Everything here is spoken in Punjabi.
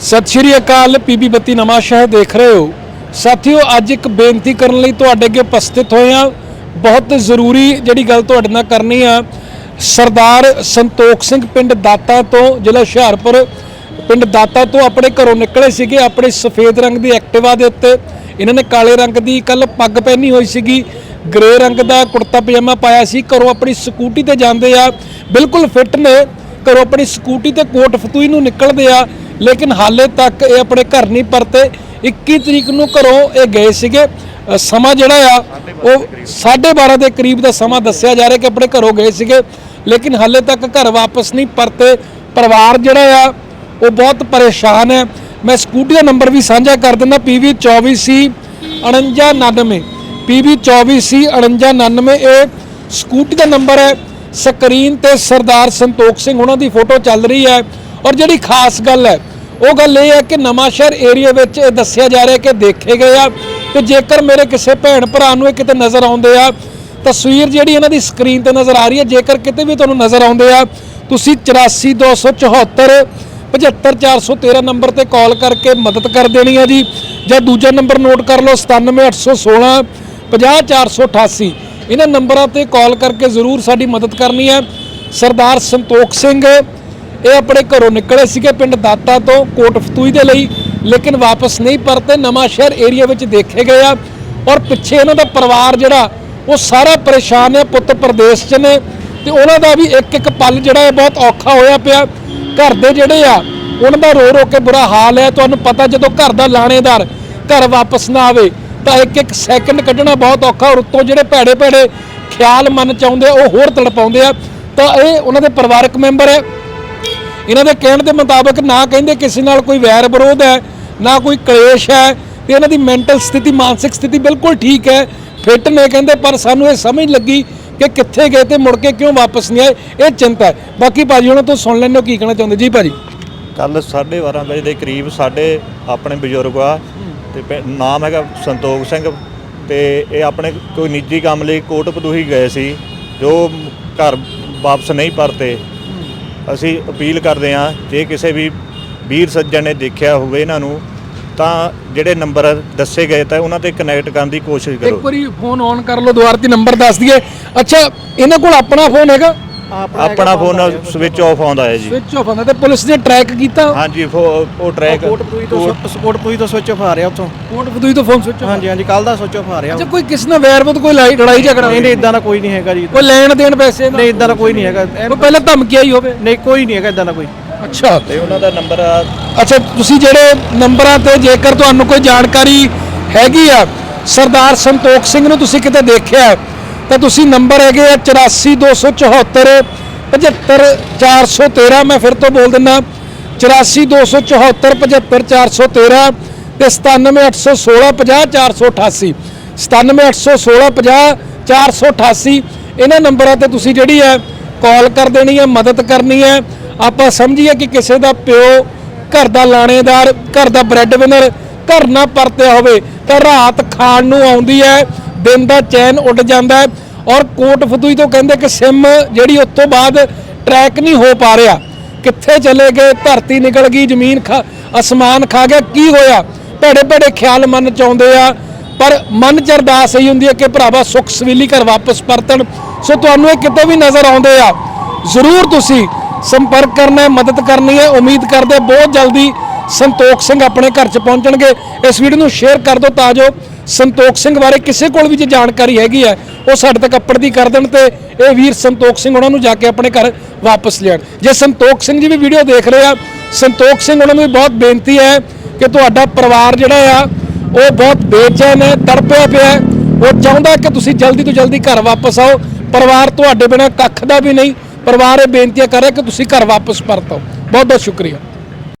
ਸਤਿ ਸ਼੍ਰੀ ਅਕਾਲ ਪੀਬੀ ਬੱਤੀ ਨਵਾਂ ਸ਼ਹਿਰ ਦੇਖ ਰਹੇ ਹੋ। ਸਾਥੀਓ, ਅੱਜ ਇੱਕ ਬੇਨਤੀ ਕਰਨ ਲਈ ਤੁਹਾਡੇ ਅੱਗੇ ਉਪਸਥਿਤ ਹੋਏ ਹਾਂ। ਬਹੁਤ ਜ਼ਰੂਰੀ ਜਿਹੜੀ ਗੱਲ ਤੁਹਾਡੇ ਨਾਲ ਕਰਨੀ ਆ, ਸਰਦਾਰ ਸੰਤੋਖ ਸਿੰਘ ਪਿੰਡ ਦਾਤਾ ਤੋਂ, ਜ਼ਿਲ੍ਹਾ ਹੁਸ਼ਿਆਰਪੁਰ ਪਿੰਡ ਦਾਤਾ ਤੋਂ ਆਪਣੇ ਘਰੋਂ ਨਿਕਲੇ ਸੀਗੇ, ਆਪਣੇ ਸਫੇਦ ਰੰਗ ਦੀ ਐਕਟਿਵਾ ਦੇ ਉੱਤੇ। ਇਹਨਾਂ ਨੇ ਕਾਲੇ ਰੰਗ ਦੀ ਕੱਲ ਪੱਗ ਪਹਿਨੀ ਹੋਈ ਸੀਗੀ ਗ੍ਰੇ ਰੰਗ ਦਾ ਕੁੜਤਾ ਪਜਾਮਾ ਪਾਇਆ ਸੀ, ਘਰੋਂ ਆਪਣੀ ਸਕੂਟੀ ਤੇ ਜਾਂਦੇ ਆ। ਬਿਲਕੁਲ ਫਿੱਟ ਨੇ, ਘਰੋਂ ਆਪਣੀ ਸਕੂਟੀ ਤੇ ਕੋਟ ਫਤੂਈ ਨੂੰ ਨਿਕਲਦੇ ਆ। ਲੇਕਿਨ ਹਾਲੇ ਤੱਕ ਇਹ ਆਪਣੇ ਘਰ ਨਹੀਂ ਪਰਤੇ। 21 ਤਰੀਕ ਨੂੰ ਘਰੋਂ ਇਹ ਗਏ ਸੀਗੇ। ਸਮਾਂ ਜਿਹੜਾ ਆ, ਉਹ 12:30 ਦੇ ਕਰੀਬ ਦਾ ਸਮਾਂ ਦੱਸਿਆ ਜਾ ਰਿਹਾ ਕਿ ਆਪਣੇ ਘਰੋਂ ਗਏ ਸੀਗੇ। ਲੇਕਿਨ ਹਾਲੇ ਤੱਕ ਘਰ ਵਾਪਸ ਨਹੀਂ ਪਰਤੇ। ਪਰਿਵਾਰ ਜਿਹੜਾ ਆ, ਉਹ ਬਹੁਤ ਪਰੇਸ਼ਾਨ ਹੈ। ਮੈਂ ਸਕੂਟੀ ਦਾ ਨੰਬਰ ਵੀ ਸਾਂਝਾ ਕਰ ਦਿੰਦਾ PV 24C 4999 PV 24C 4999 ਇਹ ਸਕੂਟੀ ਦਾ ਨੰਬਰ ਹੈ। ਸਕਰੀਨ ਤੇ ਸਰਦਾਰ ਸੰਤੋਖ ਸਿੰਘ ਉਹਨਾਂ ਦੀ ਫੋਟੋ ਚੱਲ ਰਹੀ ਹੈ। ਔਰ ਜਿਹੜੀ ਖਾਸ ਗੱਲ ਹੈ, ਉਹ ਗੱਲ ਇਹ ਹੈ ਕਿ ਨਵਾਂ ਸ਼ਹਿਰ ਏਰੀਆ ਵਿੱਚ ਇਹ ਦੱਸਿਆ ਜਾ ਰਿਹਾ ਕਿ ਦੇਖੇ ਗਏ ਆ ਕਿ ਜੇਕਰ ਮੇਰੇ ਕਿਸੇ ਭੈਣ ਭਰਾ ਨੂੰ ਇਹ ਕਿਤੇ ਨਜ਼ਰ ਆਉਂਦੇ ਆ, ਤਸਵੀਰ ਜਿਹੜੀ ਇਹਨਾਂ ਦੀ ਸਕਰੀਨ ਤੇ ਨਜ਼ਰ ਆ ਰਹੀ ਹੈ, ਜੇਕਰ ਕਿਤੇ ਵੀ ਤੁਹਾਨੂੰ ਨਜ਼ਰ ਆਉਂਦੇ ਆ, ਤੁਸੀਂ 84274 75413 ਨੰਬਰ ਤੇ ਕਾਲ ਕਰਕੇ ਮਦਦ ਕਰ ਦੇਣੀ ਹੈ ਜੀ, ਜਾਂ ਦੂਜਾ ਨੰਬਰ ਨੋਟ ਕਰ ਲਓ 97816 50488 ਇਹਨਾਂ ਨੰਬਰਾਂ ਤੇ ਕਾਲ ਕਰਕੇ ਜ਼ਰੂਰ ਸਾਡੀ ਮਦਦ ਕਰਨੀ ਹੈ। ਸਰਦਾਰ ਸੰਤੋਖ ਸਿੰਘ ਇਹ ਆਪਣੇ ਘਰੋਂ ਨਿਕਲੇ ਸੀਗੇ ਪਿੰਡ ਦਾਤਾ ਤੋਂ ਕੋਟ ਫਤੂਈ ਦੇ ਲਈ ਲੇਕਿਨ ਵਾਪਸ ਨਹੀਂ ਪਰਤੇ ਨਵਾਂ ਸ਼ਹਿਰ ਏਰੀਆ ਵਿੱਚ ਦੇਖੇ ਗਏ ਆ। ਔਰ ਪਿੱਛੇ ਇਹਨਾਂ ਦਾ ਪਰਿਵਾਰ ਜਿਹੜਾ ਉਹ ਸਾਰਾ ਪਰੇਸ਼ਾਨ ਹੈ ਪੁੱਤ ਪ੍ਰਦੇਸ਼ 'ਚ ਨੇ। ਤੇ ਉਹਨਾਂ ਦਾ ਵੀ ਇੱਕ ਇੱਕ ਪਲ ਜਿਹੜਾ ਹੈ ਬਹੁਤ ਔਖਾ ਹੋਇਆ ਪਿਆ। ਘਰ ਦੇ ਜਿਹੜੇ ਆ ਉਹਨਾਂ ਦਾ ਰੋ ਰੋ ਕੇ ਬੁਰਾ ਹਾਲ ਹੈ। ਤੁਹਾਨੂੰ ਪਤਾ ਜਦੋਂ ਘਰ ਦਾ ਲਾਣੇਦਾਰ ਘਰ ਵਾਪਸ ਨਾ ਆਵੇ ਤਾਂ ਇੱਕ ਇੱਕ ਸੈਕਿੰਡ ਕੱਢਣਾ ਬਹੁਤ ਔਖਾ। ਔਰ ਉੱਤੋਂ ਜਿਹੜੇ ਭੈੜੇ ਭੈੜੇ ਖਿਆਲ ਮਨ ਚ ਆਉਂਦੇ ਆ, ਉਹ ਹੋਰ ਤੜਪਾਉਂਦੇ ਆ। ਤਾਂ ਇਹ ਉਹਨਾਂ ਦੇ ਪਰਿਵਾਰਕ ਮੈਂਬਰ ਹੈ। ਇਹਨਾਂ ਦੇ ਕਹਿਣ ਦੇ ਮੁਤਾਬਕ ਨਾ ਕਹਿੰਦੇ ਕਿਸੇ ਨਾਲ ਕੋਈ ਵੈਰ ਵਿਰੋਧ ਹੈ, ਨਾ ਕੋਈ ਕਲੇਸ਼ ਹੈ ਤੇ ਇਹਨਾਂ ਦੀ ਮੈਂਟਲ ਸਥਿਤੀ, ਮਾਨਸਿਕ ਸਥਿਤੀ ਬਿਲਕੁਲ ਠੀਕ ਹੈ, ਫਿੱਟ ਨੇ ਕਹਿੰਦੇ, ਪਰ ਸਾਨੂੰ ਇਹ ਸਮਝ ਲੱਗੀ ਕਿ ਕਿੱਥੇ ਗਏ ਤੇ ਮੁੜ ਕੇ ਕਿਉਂ ਵਾਪਸ ਨਹੀਂ ਆਏ, ਇਹ ਚਿੰਤਾ ਹੈ। ਬਾਕੀ ਭਾਜੀ, ਉਹਨਾਂ ਤੋਂ ਸੁਣ ਲੈਣੇ ਕੀ ਕਹਿਣਾ ਚਾਹੁੰਦੇ? ਜੀ ਭਾਜੀ। ਕੱਲ 12:30 ਵਜੇ ਦੇ ਕਰੀਬ ਸਾਡੇ ਆਪਣੇ ਬਜ਼ੁਰਗ ਆ ਤੇ ਨਾਮ ਹੈਗਾ ਸੰਤੋਖ ਸਿੰਘ ਤੇ ਇਹ ਆਪਣੇ ਕੋਈ ਨਿੱਜੀ ਕੰਮ ਲਈ ਕੋਟ ਪਦੂਹੀ ਗਏ ਸੀ, ਜੋ ਘਰ ਵਾਪਸ ਨਹੀਂ ਪਰਤੇ। ਅਸੀਂ ਅਪੀਲ ਕਰਦੇ ਹਾਂ ਜੇ ਕਿਸੇ ਵੀ ਵੀਰ ਸੱਜਣ ਨੇ ਦੇਖਿਆ ਹੋਵੇ ਇਹਨਾਂ ਨੂੰ ਤਾਂ ਜਿਹੜੇ ਨੰਬਰ ਦੱਸੇ ਗਏ ਤਾਂ ਉਹਨਾਂ ਤੇ ਕਨੈਕਟ ਕਰਨ ਦੀ ਕੋਸ਼ਿਸ਼ ਇੱਕ ਕਰੋ। ਵਾਰੀ ਫੋਨ ਔਨ ਕਰ ਲਓ ਦੁਬਾਰਾ ਤੇ ਨੰਬਰ ਦੱਸ ਦਈਏ। ਅੱਛਾ ਇਹਨਾਂ ਕੋਲ ਆਪਣਾ ਫੋਨ ਹੈਗਾ? ਆਪਣਾ ਫੋਨ ਸਵਿਚ ਆਫ ਆਉਂਦਾ ਹੈ ਜੀ। ਸਵਿਚ ਆਫ ਆਂਦਾ ਤੇ ਪੁਲਿਸ ਨੇ ਟਰੈਕ ਕੀਤਾ। ਹਾਂਜੀ ਉਹ ਟਰੈਕ ਕੋਟ ਪੂਈ ਤੋਂ ਸਪੋਰਟ ਪੂਈ ਤੋਂ ਸਵਿਚ ਆਫ ਆ ਰਿਹਾ ਉੱਥੋਂ। ਕੋਟ ਫਦੂਈ ਤੋਂ ਫੋਨ ਸਵਿਚ ਆਫ ਹਾਂਜੀ ਹਾਂਜੀ ਕੱਲ ਦਾ ਸਵਿਚ ਆਫ ਆ ਰਿਹਾ। ਅੱਛਾ ਕੋਈ ਕਿਸ ਨਾਲ ਵੈਰ ਵਿਰੋਧ ਕੋਈ ਲੜਾਈ ਲੜਾਈ ਝਗੜਾ ਨਹੀਂ ਨਹੀਂ ਇਦਾਂ ਦਾ ਕੋਈ ਨਹੀਂ ਹੈਗਾ ਜੀ। ਕੋਈ ਲੈਣ ਦੇਣ ਪੈਸੇ ਦਾ ਨਹੀਂ ਇਦਾਂ ਦਾ ਕੋਈ ਨਹੀਂ ਹੈਗਾ। ਕੋਈ ਪਹਿਲਾਂ ਧਮਕੀ ਆਈ ਹੋਵੇ? ਨਹੀਂ ਕੋਈ ਨਹੀਂ ਹੈਗਾ ਇਦਾਂ ਦਾ ਕੋਈ। ਅੱਛਾ। ਤੇ ਉਹਨਾਂ ਦਾ ਨੰਬਰ ਅੱਛਾ ਤੁਸੀਂ ਜਿਹੜੇ ਨੰਬਰਾਂ ਤੇ ਜੇਕਰ ਤੁਹਾਨੂੰ ਕੋਈ ਜਾਣਕਾਰੀ ਹੈਗੀ ਆ ਸਰਦਾਰ ਸੰਤੋਖ ਸਿੰਘ ਨੂੰ ਤੁਸੀਂ ਕਿਤੇ ਦੇਖਿਆ ਹੈ, ਤਾਂ ਤੁਸੀਂ ਨੰਬਰ ਹੈਗੇ ਆ 84274 75413 ਮੈਂ ਫਿਰ ਤੋਂ ਬੋਲ ਦਿੰਦਾ 84274 75413 ਤੇ 97816 50488 97816 50488 ਇਹਨਾਂ ਨੰਬਰਾਂ ਤੇ ਤੁਸੀਂ ਜਿਹੜੀ ਹੈ ਕਾਲ ਕਰ ਦੇਣੀ ਹੈ, ਮਦਦ ਕਰਨੀ ਹੈ। ਆਪਾਂ ਸਮਝੀਏ ਕਿ ਕਿਸੇ ਦਾ ਪਿਓ ਘਰ ਦਾ ਲਾਣੇਦਾਰ, ਘਰ ਦਾ ਬ੍ਰੈਡ ਵਿਨਰ ਘਰ ਨਾ ਪਰਤਿਆ ਹੋਵੇ, ਤਾਂ ਰਾਤ ਖਾਣ ਨੂੰ ਆਉਂਦੀ ਹੈ। ਦਿਨ ਦਾ ਚੈਨ ਉੱਡ ਜਾਂਦਾ ਹੈ ਔਰ ਕੋਟ ਫਤੂਈ ਤੋਂ ਕਹਿੰਦੇ ਕਿ ਸਿਮ ਜਿਹੜੀ ਉਸ ਤੋਂ ਬਾਅਦ ਟਰੈਕ ਨਹੀਂ ਹੋ ਪਾ ਰਿਹਾ। ਕਿੱਥੇ ਚਲੇ ਗਏ? ਧਰਤੀ ਨਿਕਲ ਗਈ, ਜ਼ਮੀਨ ਖਾ, ਅਸਮਾਨ ਖਾ ਗਿਆ। ਕੀ ਹੋਇਆ? ਭੜੇ ਭੜੇ ਖਿਆਲ ਮਨ ਚ ਆਉਂਦੇ ਆ। ਪਰ ਮਨ ਚ ਅਰਦਾਸ ਇਹੀ ਹੁੰਦੀ ਹੈ ਕਿ ਭਰਾਵਾ, ਸੁੱਖ ਸਵੀਲੀ ਘਰ ਵਾਪਸ ਪਰਤਣ। ਸੋ ਤੁਹਾਨੂੰ ਇਹ ਕਿਤੇ ਵੀ ਨਜ਼ਰ ਆਉਂਦੇ ਆ। ਜ਼ਰੂਰ ਤੁਸੀਂ ਸੰਪਰਕ ਕਰਨਾ ਹੈ, ਮਦਦ ਕਰਨੀ ਹੈ। ਉਮੀਦ ਕਰਦੇ ਬਹੁਤ ਜਲਦੀ ਸੰਤੋਖ ਸਿੰਘ ਆਪਣੇ ਘਰ 'ਚ ਪਹੁੰਚਣਗੇ। ਇਸ ਵੀਡੀਓ ਨੂੰ ਸ਼ੇਅਰ ਕਰ ਦਿਓ ਤਾਂ ਜੋ ਸੰਤੋਖ ਸਿੰਘ ਬਾਰੇ ਕਿਸੇ ਕੋਲ ਵੀ ਜੇ ਜਾਣਕਾਰੀ ਹੈਗੀ ਹੈ, ਉਹ ਸਾਡੇ ਤੱਕ ਅੱਪੜਦੀ ਕਰ ਦੇਣ ਤੇ ਇਹ ਵੀਰ ਸੰਤੋਖ ਸਿੰਘ ਉਹਨਾਂ ਨੂੰ ਜਾ ਕੇ ਆਪਣੇ ਘਰ ਵਾਪਸ ਲਿਆਣ ਜੇ ਸੰਤੋਖ ਸਿੰਘ ਜੀ ਵੀ ਵੀਡੀਓ ਦੇਖ ਰਹੇ ਆ, ਸੰਤੋਖ ਸਿੰਘ ਉਹਨਾਂ ਨੂੰ ਵੀ ਬਹੁਤ ਬੇਨਤੀ ਹੈ ਕਿ ਤੁਹਾਡਾ ਪਰਿਵਾਰ ਜਿਹੜਾ ਆ, ਉਹ ਬਹੁਤ ਬੇਚੈਨ ਹੈ, ਤੜਪਿਆ ਪਿਆ ਹੈ। ਉਹ ਚਾਹੁੰਦਾ ਕਿ ਤੁਸੀਂ ਜਲਦੀ ਤੋਂ ਜਲਦੀ ਘਰ ਵਾਪਸ ਆਓ। ਪਰਿਵਾਰ ਤੁਹਾਡੇ ਬਿਨਾਂ ਕੱਖ ਦਾ ਵੀ ਨਹੀਂ, ਪਰਿਵਾਰ ਇਹ ਬੇਨਤੀਆਂ ਕਰ ਰਿਹਾ ਕਿ ਤੁਸੀਂ ਘਰ ਵਾਪਸ ਪਰਤੋ। ਬਹੁਤ ਬਹੁਤ ਸ਼ੁਕਰੀਆ।